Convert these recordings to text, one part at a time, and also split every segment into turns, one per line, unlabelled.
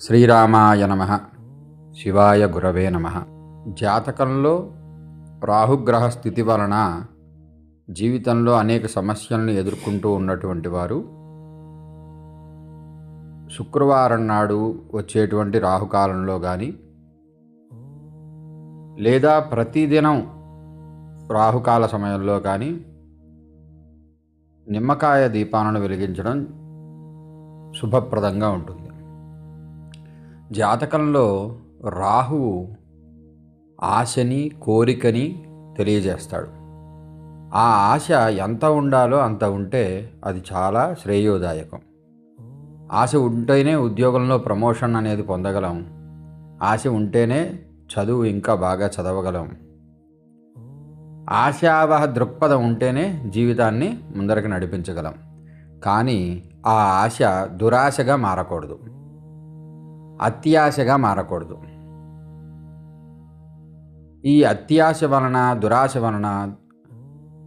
శ్రీరామాయ నమ. శివాయ గురవే నమ. జాతకంలో రాహుగ్రహ స్థితి వలన జీవితంలో అనేక సమస్యలను ఎదుర్కొంటూ ఉన్నటువంటి వారు శుక్రవారం నాడు వచ్చేటువంటి రాహుకాలంలో కానీ లేదా ప్రతిదినం రాహుకాల సమయంలో కానీ నిమ్మకాయ దీపాలను వెలిగించడం శుభప్రదంగా ఉంటుంది. జాతకంలో రాహువు ఆశని కోరికని తెలియజేస్తాడు. ఆ ఆశ ఎంత ఉండాలో అంత ఉంటే అది చాలా శ్రేయోదాయకం. ఆశ ఉంటేనే ఉద్యోగంలో ప్రమోషన్ అనేది పొందగలం. ఆశ ఉంటేనే చదువు ఇంకా బాగా చదవగలం. ఆశావహ దృక్పథం ఉంటేనే జీవితాన్ని ముందరికి నడిపించగలం. కానీ ఆ ఆశ దురాశగా మారకూడదు. అత్యాశగా మారకూడదు. ఈ అత్యాశ వలన దురాశ వలన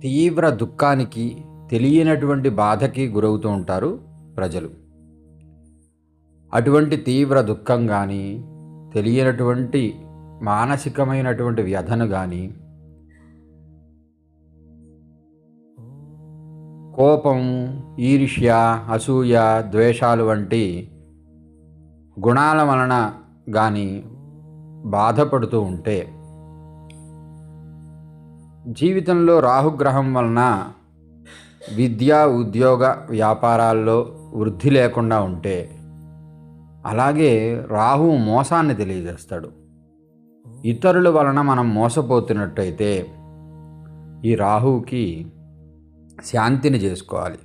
తీవ్ర దుఃఖానికి తెలియనటువంటి బాధకి గురవుతూ ఉంటారు ప్రజలు. అటువంటి తీవ్ర దుఃఖం కానీ తెలియనటువంటి మానసికమైనటువంటి వ్యధను కానీ కోపం ఈర్ష్య అసూయ ద్వేషాలు వంటి గుణాల వలన కానీ బాధపడుతూ ఉంటే జీవితంలో రాహుగ్రహం వలన విద్య ఉద్యోగ వ్యాపారాల్లో వృద్ధి లేకుండా ఉంటే అలాగే రాహు మోసాన్ని తెలియజేస్తాడు. ఇతరుల వలన మనం మోసపోతున్నట్టయితే ఈ రాహువుకి శాంతిని చేసుకోవాలి.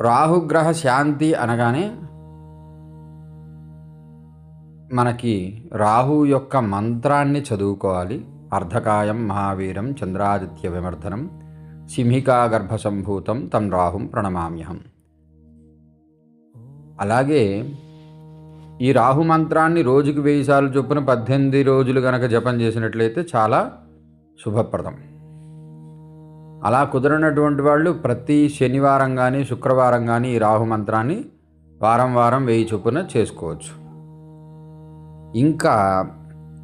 రాహుగ్రహ శాంతి అనగానే మనకి రాహు యొక్క మంత్రాన్ని చదువుకోవాలి. అర్ధకాయం మహావీరం చంద్రాదిత్య విమర్ధనం సింహికా గర్భసంభూతం తం రాహుం ప్రణమామ్యహం. అలాగే ఈ రాహు మంత్రాన్ని రోజుకి వెయ్యి సార్లు చొప్పున పద్దెనిమిది రోజులు గనక జపం చేసినట్లయితే చాలా శుభప్రదం. అలా కుదరనటువంటి వాళ్ళు ప్రతి శనివారం కానీ శుక్రవారం కానీ ఈ రాహు మంత్రాన్ని వారం వారం వెయ్యి చొప్పున చేసుకోవచ్చు. ఇంకా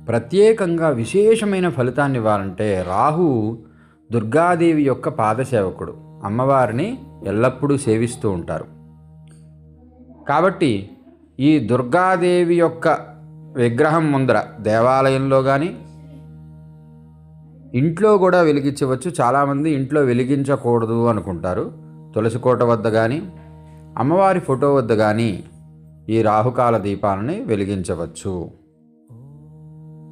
ప్రత్యేకంగా విశేషమైన ఫలితాన్ని ఇవ్వాలంటే రాహు దుర్గాదేవి యొక్క పాదసేవకుడు. అమ్మవారిని ఎల్లప్పుడూ సేవిస్తూ ఉంటారు. కాబట్టి ఈ దుర్గాదేవి యొక్క విగ్రహం ముందర దేవాలయంలో కానీ ఇంట్లో కూడా వెలిగించవచ్చు. చాలామంది ఇంట్లో వెలిగించకూడదు అనుకుంటారు. తులసి కోట వద్ద కానీ అమ్మవారి ఫోటో వద్ద కానీ ఈ రాహుకాల దీపాలని వెలిగించవచ్చు.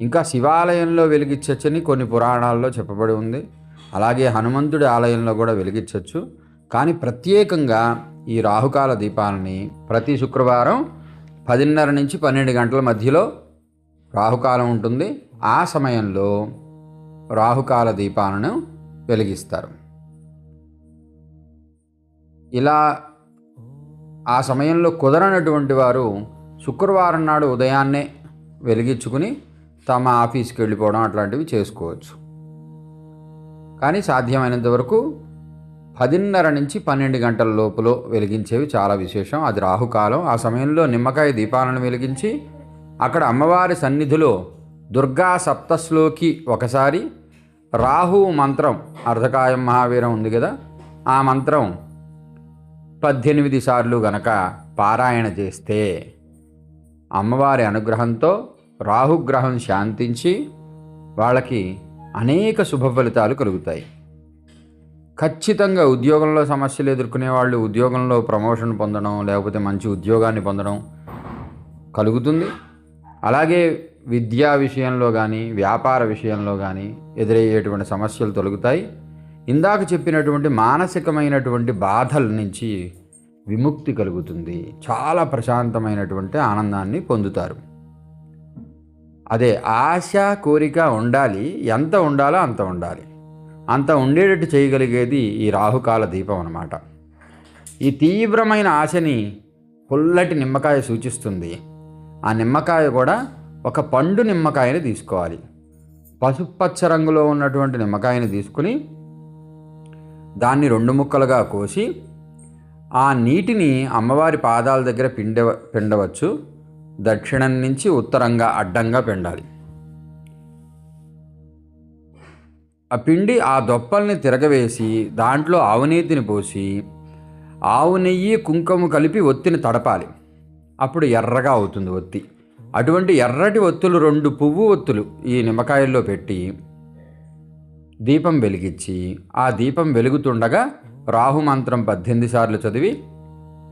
ఇంకా శివాలయంలో వెలిగించవచ్చని కొన్ని పురాణాల్లో చెప్పబడి ఉంది. అలాగే హనుమంతుడి ఆలయంలో కూడా వెలిగించవచ్చు కానీ ప్రత్యేకంగా ఈ రాహుకాల దీపాలని ప్రతి శుక్రవారం పదిన్నర నుంచి పన్నెండు గంటల మధ్యలో రాహుకాలం ఉంటుంది. ఆ సమయంలో రాహుకాల దీపాలను వెలిగిస్తారు. ఇలా ఆ సమయంలో కుదరనటువంటి వారు శుక్రవారం నాడు ఉదయాన్నే వెలిగించుకుని తమ ఆఫీస్కి వెళ్ళిపోవడం అట్లాంటివి చేసుకోవచ్చు. కానీ సాధ్యమైనంత వరకు పదిన్నర నుంచి పన్నెండు గంటల లోపల వెలిగించేవి చాలా విశేషం. అది రాహుకాలం. ఆ సమయంలో నిమ్మకాయ దీపాలను వెలిగించి అక్కడ అమ్మవారి సన్నిధిలో దుర్గా సప్తశ్లోకి ఒకసారి రాహు మంత్రం అర్ధకాయం మహావీరం ఉంది కదా ఆ మంత్రం పద్దెనిమిది సార్లు గనక పారాయణ చేస్తే అమ్మవారి అనుగ్రహంతో రాహుగ్రహం శాంతించి వాళ్ళకి అనేక శుభ ఫలితాలు కలుగుతాయి. ఖచ్చితంగా ఉద్యోగంలో సమస్యలు ఎదుర్కొనే వాళ్ళు ఉద్యోగంలో ప్రమోషన్ పొందడం లేకపోతే మంచి ఉద్యోగాన్ని పొందడం కలుగుతుంది. అలాగే విద్యా విషయంలో కానీ వ్యాపార విషయంలో కానీ ఎదురయ్యేటువంటి సమస్యలు తొలగుతాయి. ఇందాక చెప్పినటువంటి మానసికమైనటువంటి బాధల నుంచి విముక్తి కలుగుతుంది. చాలా ప్రశాంతమైనటువంటి ఆనందాన్ని పొందుతారు. అదే ఆశ కోరిక ఉండాలి ఎంత ఉండాలో అంత ఉండాలి. అంత ఉండేటట్టు చేయగలిగేది ఈ రాహుకాల దీపం అన్నమాట. ఈ తీవ్రమైన ఆశని పుల్లటి నిమ్మకాయ సూచిస్తుంది. ఆ నిమ్మకాయ కూడా ఒక పండు నిమ్మకాయని తీసుకోవాలి. పసుపచ్చ రంగులో ఉన్నటువంటి నిమ్మకాయని తీసుకుని దాన్ని రెండు ముక్కలుగా కోసి ఆ నీటిని అమ్మవారి పాదాల దగ్గర పిండ పిండవచ్చు. దక్షిణం నుంచి ఉత్తరంగా అడ్డంగా పిండాలి. ఆ పిండి ఆ దొప్పల్ని తిరగవేసి దాంట్లో ఆవునేతిని పోసి ఆవు నెయ్యి కుంకుమ కలిపి ఒత్తిని తడపాలి. అప్పుడు ఎర్రగా అవుతుంది ఒత్తి. అటువంటి ఎర్రటి ఒత్తులు రెండు పువ్వు ఒత్తులు ఈ నిమ్మకాయల్లో పెట్టి దీపం వెలిగించి ఆ దీపం వెలుగుతుండగా రాహు మంత్రం పద్దెనిమిది సార్లు చదివి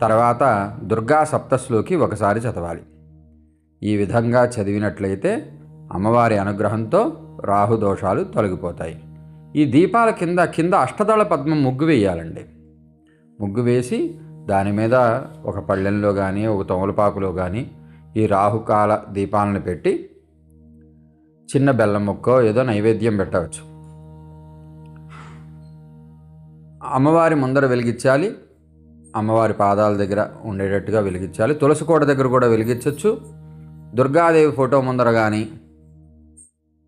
తర్వాత దుర్గా సప్తస్లోకి ఒకసారి చదవాలి. ఈ విధంగా చదివినట్లయితే అమ్మవారి అనుగ్రహంతో రాహు దోషాలు తొలగిపోతాయి. ఈ దీపాల కింద కింద అష్టదళ పద్మం ముగ్గు వేయాలండి. ముగ్గు వేసి దాని మీద ఒక పళ్ళెంలో కానీ ఒక తోమలపాకులో కానీ ఈ రాహుకాల దీపాలను పెట్టి చిన్న బెల్లం ముక్కో ఏదో నైవేద్యం పెట్టవచ్చు. అమ్మవారి ముందర వెలిగించాలి. అమ్మవారి పాదాల దగ్గర ఉండేటట్టుగా వెలిగించాలి. తులసి కోట దగ్గర కూడా వెలిగించవచ్చు దుర్గాదేవి ఫోటో ముందర కానీ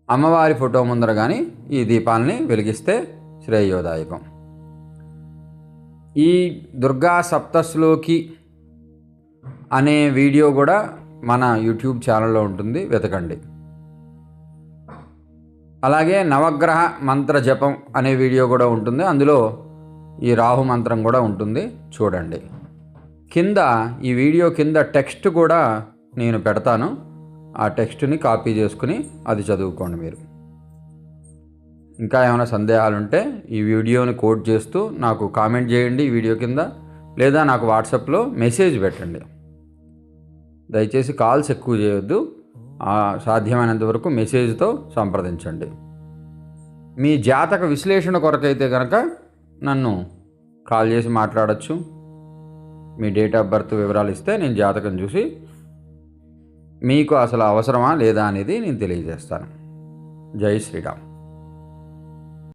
అమ్మవారి ఫోటో ముందర కానీ ఈ దీపాలని వెలిగిస్తే శ్రేయోదాయకం. ఈ దుర్గా సప్తశ్లోకి అనే వీడియో కూడా మన యూట్యూబ్ ఛానల్లో ఉంటుంది వెతకండి. అలాగే నవగ్రహ మంత్ర జపం అనే వీడియో కూడా ఉంటుంది అందులో ఈ రాహు మంత్రం కూడా ఉంటుంది చూడండి. కింద ఈ వీడియో కింద టెక్స్ట్ కూడా నేను పెడతాను. ఆ టెక్స్ట్ని కాపీ చేసుకుని అది చదువుకోండి మీరు. ఇంకా ఏమైనా సందేహాలుంటే ఈ వీడియోని కోట్ చేస్తూ నాకు కామెంట్ చేయండి ఈ వీడియో కింద లేదా నాకు వాట్సాప్లో మెసేజ్ పెట్టండి. దయచేసి కాల్స్ ఎక్కువ చేయొద్దు. సాధ్యమైనంత వరకు మెసేజ్తో సంప్రదించండి. మీ జాతక విశ్లేషణ కొరకైతే కనుక నన్ను కాల్ చేసి మాట్లాడచ్చు. మీ డేట్ ఆఫ్ బర్త్ వివరాలు ఇస్తే నేను జాతకం చూసి మీకు అసలు అవసరమా లేదా అనేది నేను తెలియజేస్తాను. జై శ్రీరామ్.